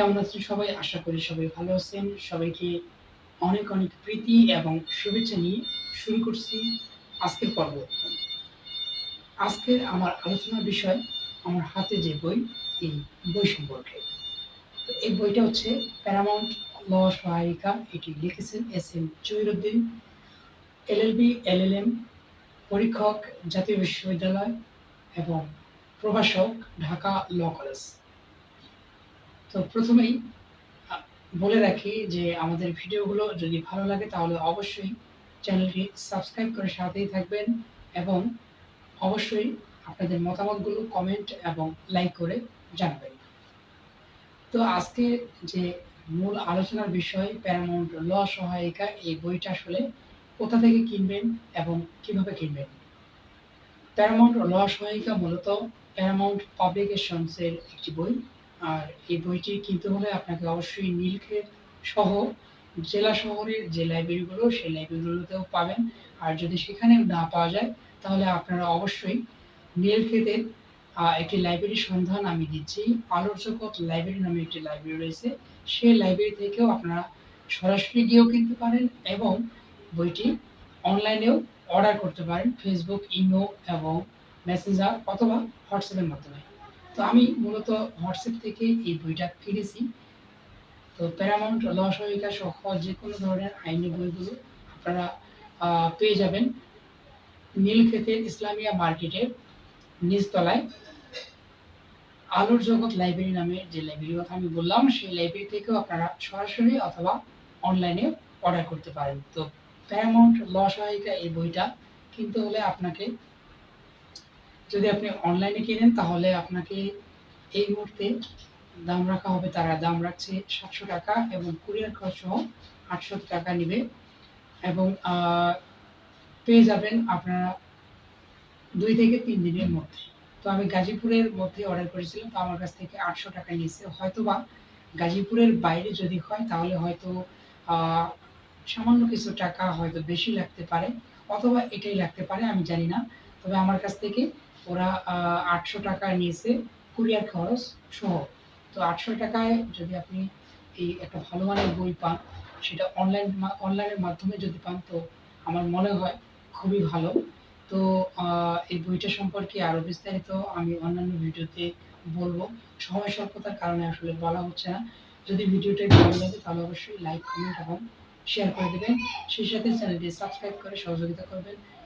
কেমন আছেন সবাই? আশা করি সবাই ভালো আছেন। সবাইকে অনেক অনেক প্রীতি এবং শুভেচ্ছা নিয়ে শুরু করছি আজকের পর্ব। আজকের আমার আলোচনার বিষয়, আমার হাতে যে বই, এই বই সম্পর্কে। তো এই বইটা হচ্ছে প্যারামাউন্ট ল সহায়িকা এটি লিখেছেন S M Jahiruddin LLB LLM পরীক্ষক, জাতীয় বিশ্ববিদ্যালয় এবং প্রভাষক, ঢাকা ল কলেজ। তো প্রথমেই বলে রাখি যে আমাদের ভিডিওগুলো যদি ভালো লাগে তাহলে অবশ্যই চ্যানেলটি সাবস্ক্রাইব করে সাথেই থাকবেন এবং অবশ্যই আপনাদের মতামতগুলো কমেন্ট এবং লাইক করে জানাবেন। তো আজকে যে মূল আলোচনার বিষয় প্যারামাউন্ট ল সহায়িকা এই বইটা আসলে কোথা থেকে কিনবেন এবং কীভাবে কিনবেন? প্যারামাউন্ট ল সহায়িকা মূলত প্যারামাউন্ট পাবলিকেশনসের একটি বই। আর এই বইটি কিনতে হলে আপনাকে অবশ্যই নীলক্ষেত সহ জেলা শহরের যে লাইব্রেরিগুলো সেই লাইব্রেরিগুলোতেও পাবেন। আর যদি সেখানে না পাওয়া যায়, তাহলে আপনারা অবশ্যই নীলক্ষেতের একটি লাইব্রেরির সন্ধান আমি দিচ্ছি। আলোর জগৎ লাইব্রেরি নামে একটি লাইব্রেরি রয়েছে। সেই লাইব্রেরি থেকেও আপনারা সরাসরি গিয়েও কিনতে পারেন এবং বইটি অনলাইনেও অর্ডার করতে পারেন। ফেসবুক ইমো এবং মেসেঞ্জার অথবা হোয়াটসঅ্যাপের মাধ্যমে। তো আমি মূলত হোয়াটসঅ্যাপ থেকে এই বইটা কিনেছি। তো প্যারামাউন্ট ল সহায়িকা সহ যে কোনো ধরনের আইনি বইগুলো আপনারা পেয়ে যাবেন। নীলক্ষেতের ইসলামিয়া মার্কেটের নিচতলায় আলোর জগৎ লাইব্রেরি নামে যে লাইব্রেরির কথা আমি বললাম, সেই লাইব্রেরি থেকেও আপনারা সরাসরি অথবা অনলাইনে অর্ডার করতে পারেন। তো প্যারামাউন্ট ল সহায়িকা এই বইটা কিনতে হলে আপনাকে যদি আপনি অনলাইনে কিনেন, তাহলে আপনাকে এই মুহূর্তে দাম রাখা হবে তারা। দাম রাখছে সাতশো টাকা এবং কুরিয়ার খরচ সহ আটশো টাকা নেবে। এবং পেয়ে যাবেন আপনারা দুই থেকে তিন দিনের মধ্যে। তো আমি গাজীপুরের মধ্যে অর্ডার করেছিলাম, তো আমার কাছ থেকে আটশো টাকা নিয়েছে। হয়তো বা গাজীপুরের বাইরে যদি হয়, তাহলে হয়তো সামান্য কিছু টাকা হয়তো বেশি লাগতে পারে, অথবা এটাই লাগতে পারে, আমি জানি না। তবে আমার কাছ থেকে ওরা আটশো টাকা নিয়েছে কুরিয়ার খরচ সহ। তো আটশো টাকায় যদি আপনি এই একটা ভালো মানের বই পান, সেটা অনলাইন অনলাইনের মাধ্যমে যদি পান, তো আমার মনে হয় খুবই ভালো। তো এই বইটা সম্পর্কে আরও বিস্তারিত আমি অন্যান্য ভিডিওতে বলব। সময় স্বল্পতার কারণে আসলে বলা হচ্ছে না। যদি ভিডিওটা ভালো লাগে, তাহলে অবশ্যই লাইক, কমেন্ট এবং শেয়ার করে দেবেন। সেই সাথে চ্যানেলটি সাবস্ক্রাইব করে সহযোগিতা করবেন।